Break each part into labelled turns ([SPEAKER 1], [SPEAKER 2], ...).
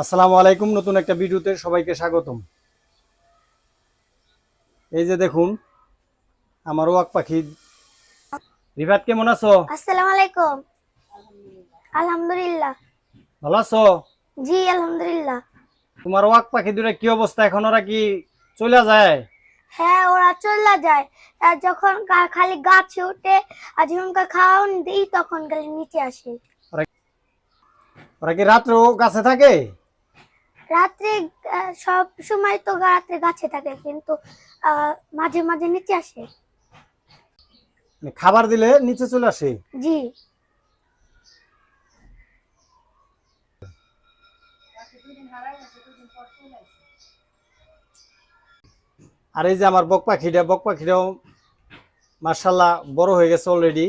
[SPEAKER 1] আসসালামু আলাইকুম নতুন একটা ভিডিওতে সবাইকে স্বাগতম। এই যে দেখুন আমার ওয়াক পাখি। রিভাত কেমন আছো?
[SPEAKER 2] আসসালামু আলাইকুম। আলহামদুলিল্লাহ।
[SPEAKER 1] ভালো আছো?
[SPEAKER 2] জি আলহামদুলিল্লাহ।
[SPEAKER 1] তোমার ওয়াক পাখি দুটা কি অবস্থা? এখন ওরা কি চলে যায়?
[SPEAKER 2] হ্যাঁ ওরা চলে যায়। আর যখন খালি গাছে ওঠে আর যখন খাওয়ান দিই তখন খালি নিচে আসে।
[SPEAKER 1] ওরা কি রাত্রেও গাছে থাকে?
[SPEAKER 2] রাত্রে সব সময় তো রাত্রে গাছে থাকে কিন্তু মাঝে মাঝে নিচে আসে।
[SPEAKER 1] মানে খাবার দিলে নিচে চলে আসে?
[SPEAKER 2] জি।
[SPEAKER 1] আর এই যে আমার বক পাখিটা বক পাখিটাও মার্শাল্লাহ বড় হয়ে গেছে অলরেডি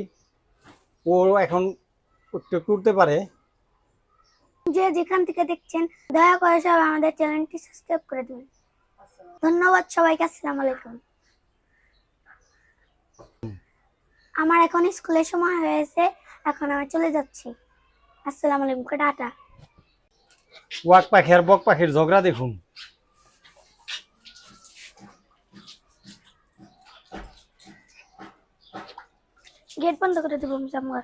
[SPEAKER 1] ও এখন উঠতে পারে।
[SPEAKER 2] যে যেখান থেকে দেখছেন দয়া করে সব আমাদের চ্যানেলটি সাবস্ক্রাইব করে দিবেন। ধন্যবাদ সবাইকে আসসালামু আলাইকুম। আমার এখন স্কুলের সময় হয়েছে এখন আমি চলে যাচ্ছি। আসসালামু আলাইকুম টাটা।
[SPEAKER 1] ওয়াক পাখি আর বক পাখির ঝগড়া দেখুন।
[SPEAKER 2] গেট বন্ধ করে দেবো জামগা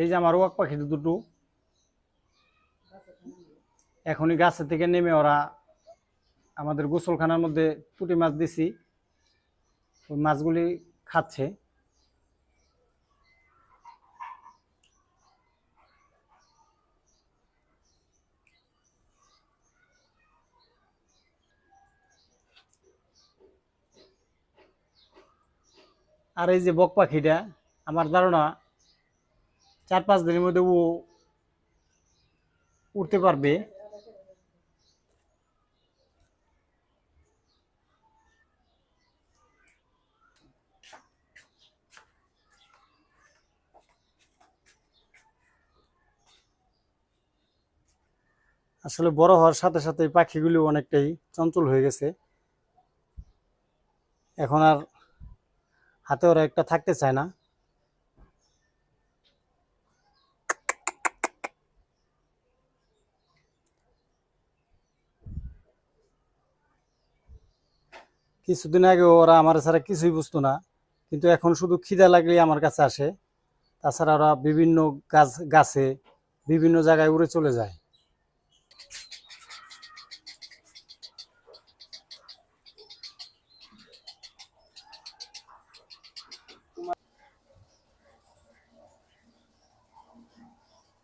[SPEAKER 1] এই যে আমার ওয়াক পাখি দুটো, এখনই গাছের থেকে নেমে ওরা আমাদের গোসলখানার মধ্যে পুঁটি মাছ দিছি। ওই মাছগুলি খাচ্ছে। আর এই যে বক পাখিটা, আমার ধারণা চার পাঁচ দিনের মধ্যে ও উঠতে পারবে। আসলে বড় হওয়ার সাথে সাথে পাখিগুলো অনেকটাই চঞ্চল হয়ে গেছে। এখন আর হাতে ওরা একটা থাকতে চায় না। কিছুদিন আগে ওরা আমার ছাড়া কিছুই বুঝতো না, কিন্তু এখন শুধু খিদা লাগলেই আমার কাছে আসে। তাছাড়া ওরা বিভিন্ন গাছ, গাছে বিভিন্ন জায়গায় উড়ে চলে যায়।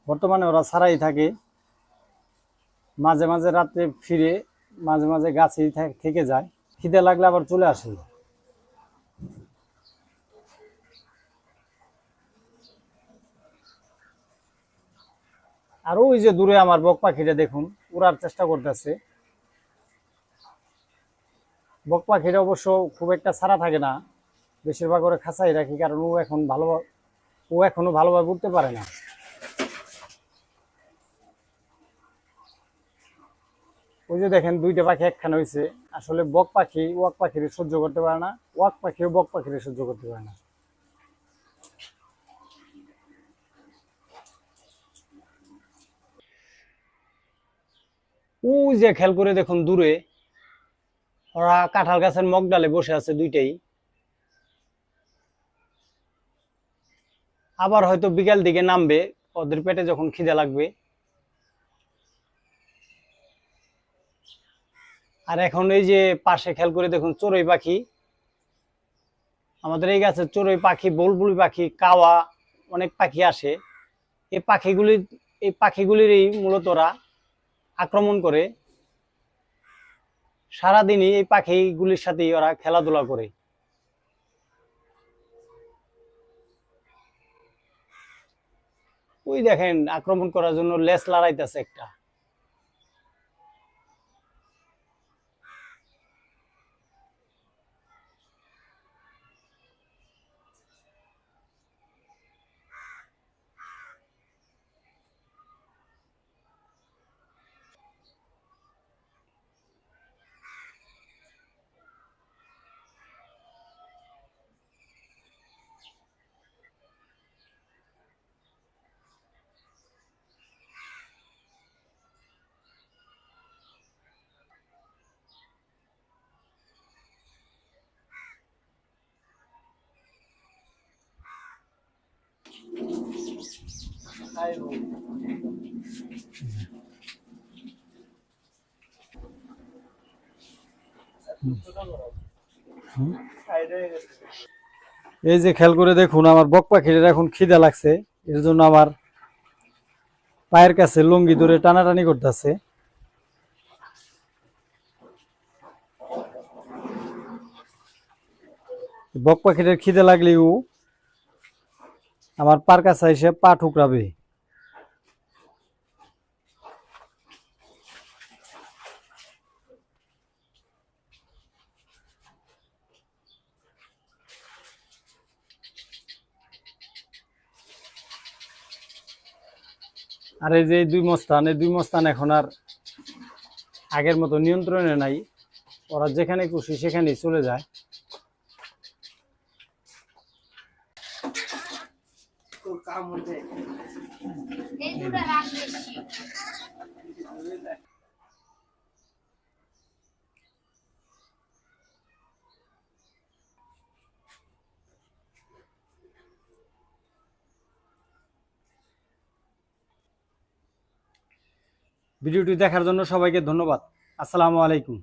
[SPEAKER 1] বর্তমানে ওরা ছাড়াই থাকে। মাঝে মাঝে রাত্রে ফিরে মাঝে মাঝে গাছেই থেকে যায়। খিদে লাগলে আবার চলে আসে আর ওই যে দূরে আমার বক পাখিটা দেখুন, উড়ার চেষ্টা করতেছে। বক পাখিটা অবশ্য খুব একটা ছাড়া থাকে না, বেশিরভাগ ওরা খাঁচাই রাখি, কারণ ও এখন ভালো ও এখনও ভালোভাবে উঠতে পারে না। ওই যে দেখেন দুইটা পাখি একখানে হয়েছে আসলে বক পাখি, ওয়াক পাখির সহ্য করতে পারে না, ওয়াক পাখিও বক পাখির সহ্য করতে পারে না। ওই যে খেয়াল করে দেখুন দূরে, ওরা কাঁঠাল গাছের মগ ডালে বসে আছে দুইটাই। আবার হয়তো বিকাল দিকে নামবে, ওদের পেটে যখন খিদে লাগবে আর এখন এই যে পাশে খেয়াল করে দেখুন চড়ুই পাখি। আমাদের এই গাছের চড়ুই পাখি, বুলবুলি পাখি, কাওয়া অনেক পাখি আসে। এই পাখিগুলি, এই পাখিগুলিরই মূলত ওরা আক্রমণ করে। সারাদিনই এই পাখিগুলির সাথেই ওরা খেলাধুলা করে। ওই দেখেন, আক্রমণ করার জন্য লেস লড়াইতেছে একটা। এই যে খেয়াল করে দেখুন, আমার বক পাখির এখন খিদা লাগছে। এর জন্য আমার পায়ের কাছে লুঙ্গি ধরে টানাটানি করতেছে। বক পাখিটার খিদে লাগলেও আমার পার কাছে এসে পা ঠুকরাবে। আর এই যে দুই মস্তান, এই দুই মস্তান এখন আর আগের মতো নিয়ন্ত্রণে নাই। ওরা যেখানে খুশি সেখানেই চলে যায়। ভিডিওটি দেখার জন্য সবাইকে ধন্যবাদ। আসসালামু আলাইকুম।